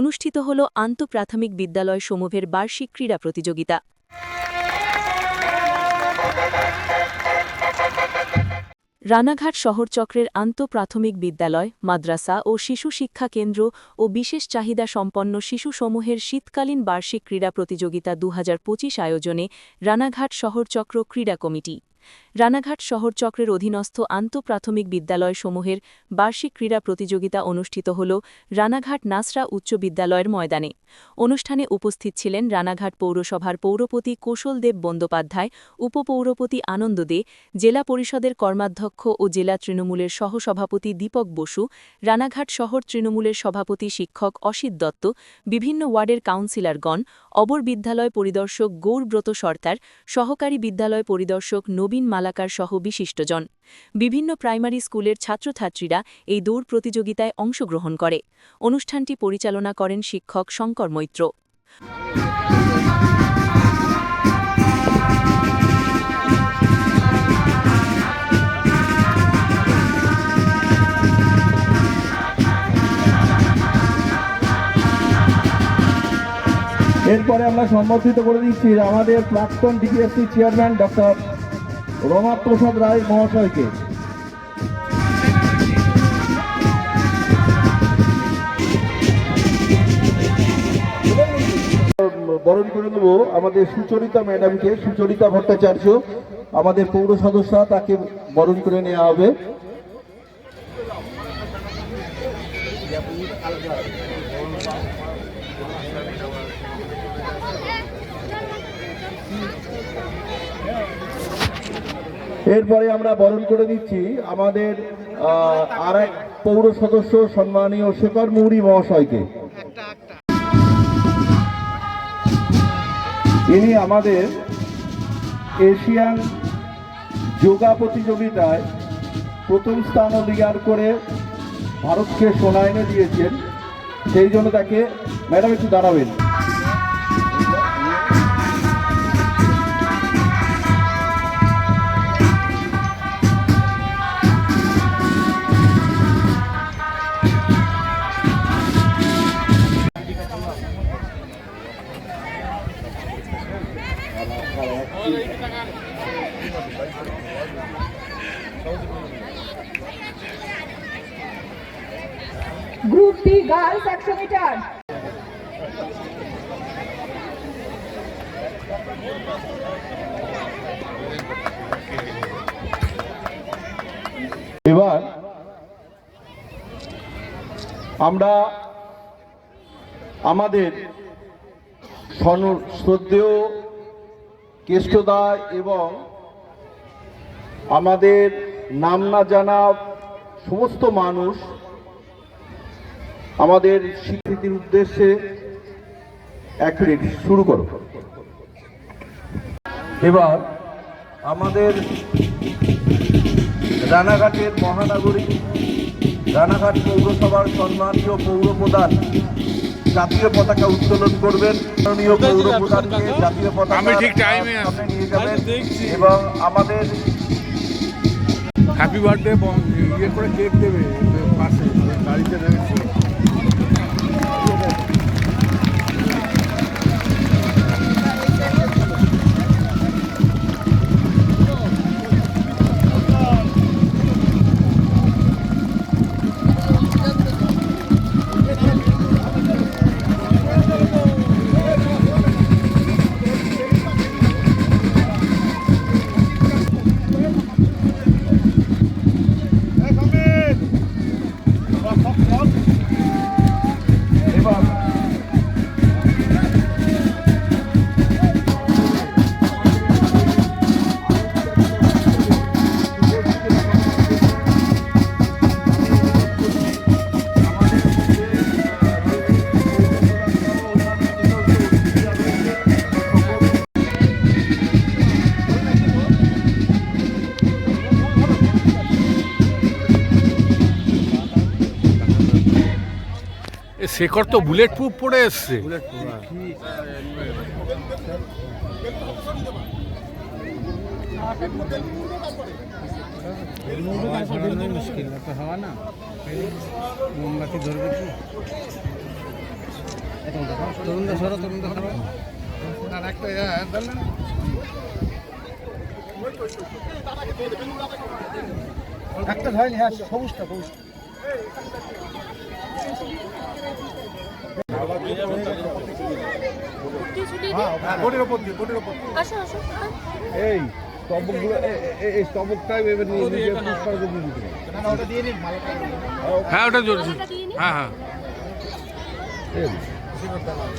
অনুষ্ঠিত হল আন্তঃপ্রাথমিক বিদ্যালয় সমূহের বার্ষিক ক্রীড়া প্রতিযোগিতা। রানাঘাট শহরচক্রের আন্তঃপ্রাথমিক বিদ্যালয়, মাদ্রাসা ও শিশু শিক্ষা কেন্দ্র ও বিশেষ চাহিদা সম্পন্ন শিশুসমূহের শীতকালীন বার্ষিক ক্রীড়া প্রতিযোগিতা দু হাজার পঁচিশ আয়োজনে রানাঘাট শহরচক্র ক্রীড়া কমিটি। রানাঘাট শহর চক্রের অধীনস্থ আন্তঃপ্রাথমিক বিদ্যালয়সমূহের বার্ষিক ক্রীড়া প্রতিযোগিতা অনুষ্ঠিত হল রানাঘাট নাসরা উচ্চ বিদ্যালয়ের ময়দানে। অনুষ্ঠানে উপস্থিত ছিলেন রানাঘাট পৌরসভার পৌরপতি কৌশলদেব বন্দ্যোপাধ্যায়, উপপৌরপতি আনন্দ দে, জেলা পরিষদের কর্মাধ্যক্ষ ও জেলা তৃণমূলের সহসভাপতি দীপক বসু, রানাঘাট শহর তৃণমূলের সভাপতি শিক্ষক অসিত দত্ত, বিভিন্ন ওয়ার্ডের কাউন্সিলরগণ, অবর বিদ্যালয় পরিদর্শক গৌরব্রত সর্তার সহকারী বিদ্যালয় পরিদর্শক নবীন মালাকার সহ বিশিষ্টজন। বিভিন্ন প্রাইমারি স্কুলের ছাত্রছাত্রীরা এই দৌড় প্রতিযোগিতায় অংশগ্রহণ করে। অনুষ্ঠানটি পরিচালনা করেন শিক্ষক শঙ্কর মৈত্র। এরপরে আমরা সম্বর্ধিত করে দিচ্ছি আমাদের প্রাক্তন DPSC chairman doctor Rama Prasad Ray মহাশয়কে। বরণ করে নেব আমাদের সুচরিতা ম্যাডামকে, সুচরিতা ভট্টাচার্য, আমাদের পৌর সদস্য তাকে বরণ করে নেওয়া হবে। এরপরে আমরা বরণ করে দিচ্ছি আমাদের আর এক পৌর সদস্য সম্মানীয় শেখর মৌরি মহাশয়কে। ইনি আমাদের এশিয়ান যোগা প্রতিযোগিতায় প্রথম স্থান অধিকার করে ভারতকে সোনা এনে দিয়েছেন, সেই জন্য তাকে ম্যাডাম একটু দাঁড়াবেন। গ্রুপ ডি গার্লস একশো মিটার। এবার আমরা আমাদের শ্রদ্ধেয় কেষ্টদা এবং আমাদের নাম না জানা সমস্ত মানুষ আমাদের স্বীকৃতির উদ্দেশ্যে এক মিনিট শুরু করো। এবার আমাদের রানাঘাটের মহানগরী রানাঘাট পৌরসভার সম্মানীয় পৌর প্রধান জাতীয় পতাকা উত্তোলন করবেন। মাননীয় পৌর প্রধানকে জাতীয় পতাকা ঠিক টাইমে নিয়ে যাবেন। এবং আমাদের হ্যাপি বার্থডে ইয়ে করে কেক দেবে পাশে গাড়িতে রয়েছে। শেখর তো বুলেট প্রুফ পরে এসছে। আর একটা একটা ধরেনি হ্যাঁ সবুজটা সবুজটা। হ্যাঁ ওপর ওপর এই স্তবকগুলো এই স্তবকটাই এবার নিয়ে নিজে পুষ্পার দিয়ে দিতে ওটা দিয়ে নিন হ্যাঁ ওটা জোরেছে হ্যাঁ হ্যাঁ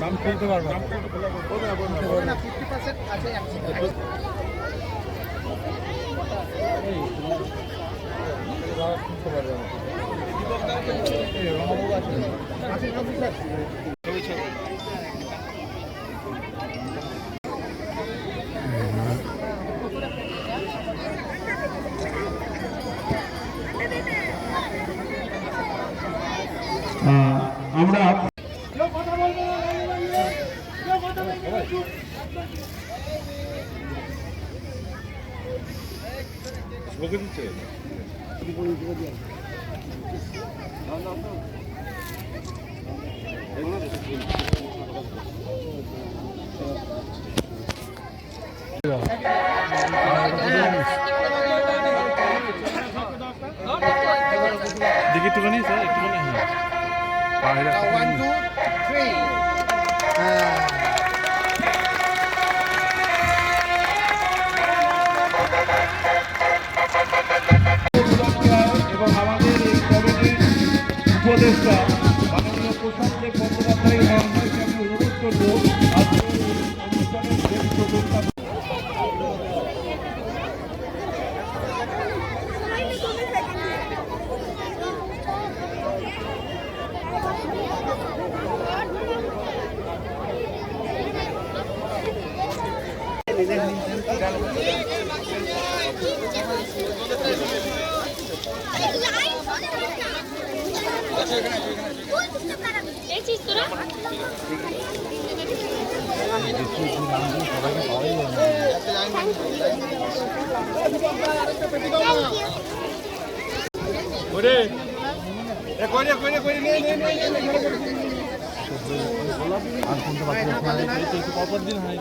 দাম খুলতে পারবে আমরা দেখি একটুখানি স্যার একটুখানি হ্যাঁ। ওয়ান ওরে নে নে নে নে, নে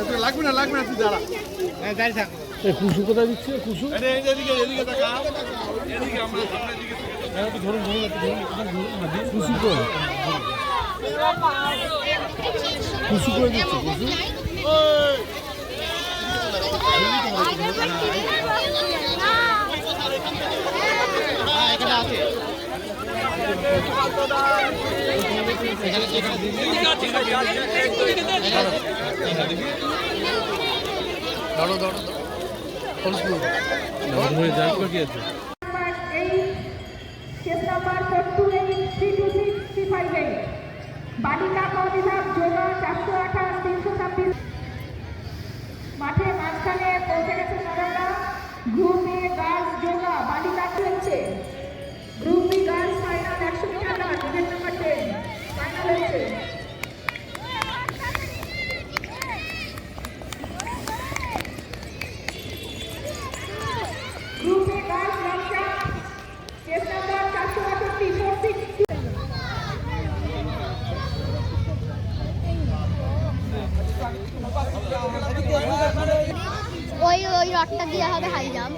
একটু লাগবে না লাগবে না তুই দাঁড়া হ্যাঁ দাঁড়িয়ে থাক কুসু কোথায় দিচ্ছে কুসু আরে এই যে এদিকে এদিকে তাকা ধরুন ধরুন ধরুন। কুসু করে কুসু করে দিচ্ছে কুসু? হয়ে three five eight. বালিকা ক বিভাগ যোগা চারশো আঠাশ তিনশো ছাব্বিশ মাঠে মাঝখানে পৌঁছে গেছে ম্যাডামরা গ্রুপ এ গার্লস যোগা বালিকা চলছে গ্রুপ বি গার্লস ফাইনাল একশো metre run event number ten final হয়েছে group A girls long jump case number চারশো বাষট্টি ফোর সিক্স ওই রডটা দিয়ে হবে high jump.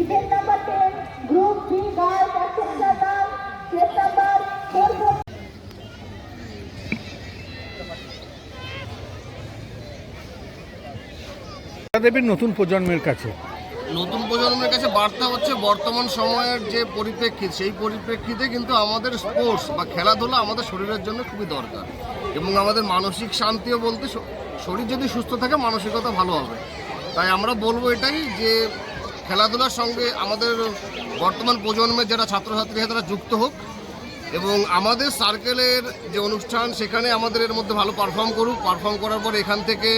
Event number ten group B girls একশো metre run number four four দেবীর নতুন প্রজন্মের কাছে। নতুন প্রজন্মের কাছে বার্তা হচ্ছে বর্তমান সময়ের যে পরিপ্রেক্ষিত, সেই পরিপ্রেক্ষিতে কিন্তু আমাদের স্পোর্টস বা খেলাধুলা আমাদের শরীরের জন্য খুবই দরকার। এবং আমাদের মানসিক শান্তিও বলতে শরীর যদি সুস্থ থাকে, মানসিকতা ভালো হবে। তাই আমরা বলব এটাই যে, খেলাধুলার সঙ্গে আমাদের বর্তমান প্রজন্মের যারা ছাত্রছাত্রী তারা যুক্ত হোক। এবং আমাদের সার্কেলের যে অনুষ্ঠান, সেখানে আমাদের এর মধ্যে ভালো পারফর্ম করুক। পারফর্ম করার পর এখান থেকে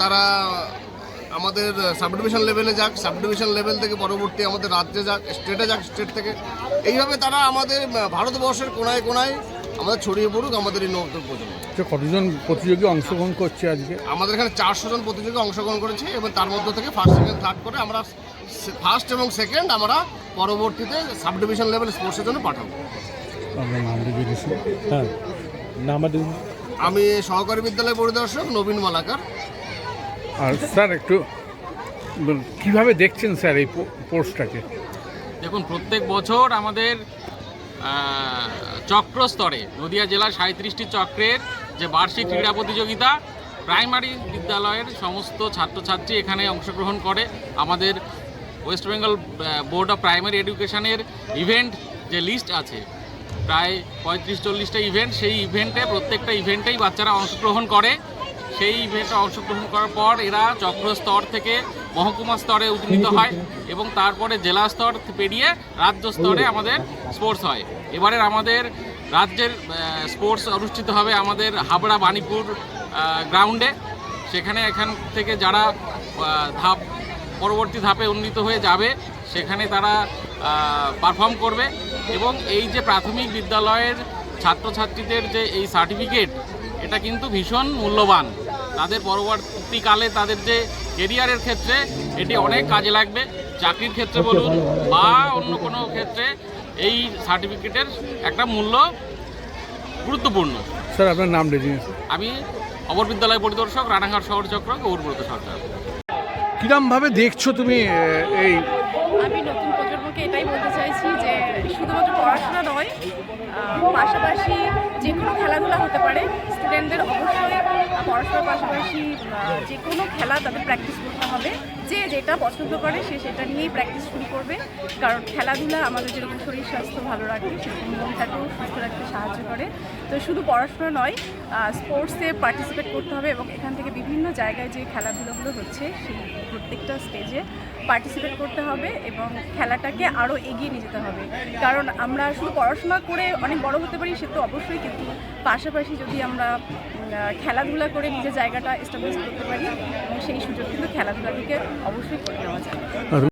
তারা আমাদের সাব ডিভিশন লেভেলে যাক সাব ডিভিশন লেভেল থেকে পরবর্তী আমাদের রাজ্যে যাক স্টেটে যাক স্টেট থেকে। এইভাবে তারা আমাদের ভারতবর্ষের কোনায় কোনায় আমাদের ছড়িয়ে পড়ুক আমাদের এই নতুন প্রজন্ম। কতজন প্রতিযোগী অংশগ্রহণ করছে আজকে? আমাদের এখানে চারশো জন প্রতিযোগী অংশগ্রহণ করেছে এবং তার মধ্যে থেকে ফার্স্ট সেকেন্ড থার্ড করে আমরা ফার্স্ট এবং সেকেন্ড আমরা পরবর্তীতে সাব ডিভিশন লেভেল স্পোর্টসের জন্য পাঠাবো। হ্যাঁ আমি সহকারী বিদ্যালয় পরিদর্শক নবীন মালাকার। আর স্যার, একটু কীভাবে দেখছেন স্যার এই পোস্টটাকে? দেখুন, প্রত্যেক বছর আমাদের চক্র স্তরে, নদিয়া জেলার সাঁত্রিশটি চক্রের যে বার্ষিক ক্রীড়া প্রতিযোগিতা, প্রাইমারি বিদ্যালয়ের সমস্ত ছাত্রছাত্রী এখানে অংশগ্রহণ করে। আমাদের West Bengal board of primary এডুকেশনের ইভেন্ট যে লিস্ট আছে, প্রায় পঁয়ত্রিশ চল্লিশটা ইভেন্ট, সেই ইভেন্টে প্রত্যেকটা ইভেন্টেই বাচ্চারা অংশগ্রহণ করে। সেই ইভেন্টে অংশগ্রহণ করার পর এরা চক্র স্তর থেকে মহকুমা স্তরে উন্নীত হয় এবং তারপরে জেলা স্তর পেরিয়ে রাজ্য স্তরে আমাদের স্পোর্টস হয়। এবারের আমাদের রাজ্যের স্পোর্টস অনুষ্ঠিত হবে আমাদের হাবড়া বাণীপুর গ্রাউন্ডে। সেখানে এখান থেকে যারা ধাপ, পরবর্তী ধাপে উন্নীত হয়ে যাবে, সেখানে তারা পারফর্ম করবে। এবং এই যে প্রাথমিক বিদ্যালয়ের ছাত্রছাত্রীদের যে এই সার্টিফিকেট এটা কিন্তু ভীষণ মূল্যবান। তাদের পরবর্তীকালে তাদের যে কেরিয়ারের ক্ষেত্রে এটি অনেক কাজে লাগবে। চাকরির ক্ষেত্রে বলুন বা অন্য কোনো ক্ষেত্রে এই সার্টিফিকেটের একটা মূল্য গুরুত্বপূর্ণ। স্যার আপনার নাম দিয়েছি আমি অবর বিদ্যালয় পরিদর্শক রানাঘাট শহর চক্র গৌরব্রত সরকার। কিরমভাবে দেখছ তুমি এই আমি নতুন প্রজন্মকে এটাই বলতে চাইছি যে শুধুমাত্র পড়াশোনা নয় পাশাপাশি যে কোনো খেলাধুলা হতে পারে স্টুডেন্টদের অবশ্যই পড়াশোনার পাশাপাশি যে কোনো খেলা তাদের প্র্যাকটিস করতে হবে। যে যেটা পছন্দ করে সে সেটা নিয়েই প্র্যাকটিস শুরু করবে। কারণ খেলাধুলা আমাদের যেরকম শরীর স্বাস্থ্য ভালো রাখে, সেরকম মনটাকেও সুস্থ রাখতে সাহায্য করে। তো শুধু পড়াশোনা নয় স্পোর্টসে পার্টিসিপেট করতে হবে এবং এখান থেকে বিভিন্ন জায়গায় যে খেলাধুলাগুলো হচ্ছে, সেই প্রত্যেকটা স্টেজে পার্টিসিপেট করতে হবে এবং খেলাটাকে আরও এগিয়ে নিয়ে যেতে হবে। কারণ আমরা শুধু পড়াশোনা করে অনেক বড় হতে পারি, সে তো অবশ্যই, কিন্তু পাশাপাশি যদি আমরা খেলাধুলা করে নিজের জায়গাটা এস্টাবলিশ করতে পারি সেই সুযোগ কিন্তু খেলাধুলা থেকে অবশ্যই করে নেওয়া যায়।